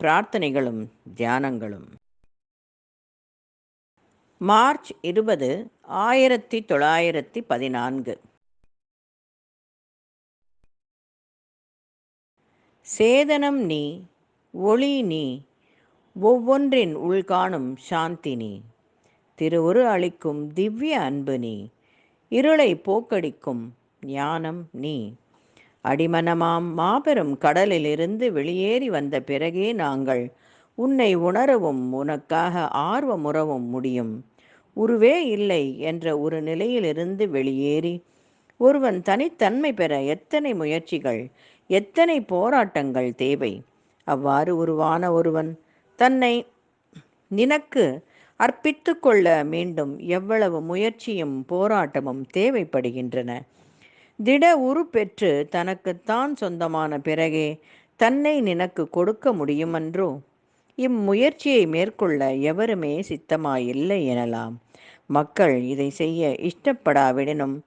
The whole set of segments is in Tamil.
பிரார்த்தனைகளும் தியானங்களும். மார்ச் இருபது ஆயிரத்தி தொள்ளாயிரத்தி பதினான்கு. சேதனம் நீ ஒளி நீ ஒவ்வொன்றின் உள்காணும் சாந்தி நீ. திருவுரு அளிக்கும் திவ்ய அன்பு நீ இருளை போக்கடிக்கும் ஞானம் நீ. அடிமனமாம் மாபெரும் கடலிலிருந்து வெளியேறி வந்த பிறகே நாங்கள் உன்னை உணரவும் உனக்காக ஆர்வமுறவும் முடியும். உருவே இல்லை என்ற ஒரு நிலையிலிருந்து வெளியேறி ஒருவன் தனித்தன்மை பெற எத்தனை முயற்சிகள் எத்தனை போராட்டங்கள் தேவை? அவ்வாறு உருவான ஒருவன் தன்னை நினக்கு அர்ப்பித்து கொள்ள மீண்டும் எவ்வளவு முயற்சியும் போராட்டமும் தேவைப்படுகின்றன? திட உரு பெற்று தனக்குத்தான் சொந்தமான பிறகே தன்னை நினக்கு கொடுக்க முடியுமன்றோ? இம்முயற்சியை மேற்கொள்ள எவருமே சித்தமாயில்லை எனலாம். மக்கள் இதை செய்ய இஷ்டப்படாவிடனும்.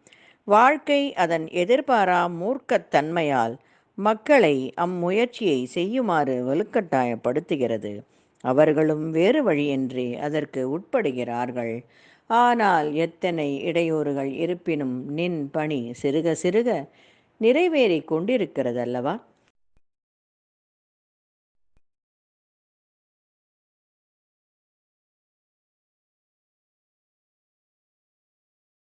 வாழ்க்கை அதன் எதிர்பாரா மூர்க்கத்தன்மையால் மக்களை அம்முயற்சியை செய்யுமாறு வலுக்கட்டாயப்படுத்துகிறது. அவர்களும் வேறு வழியின்றி அதற்கு உட்படுகிறார்கள். ஆனால் எத்தனை இடையூறுகள் இருப்பினும் நின் பணி சிறுக சிறுக நிறைவேறி கொண்டிருக்கிறதல்லவா?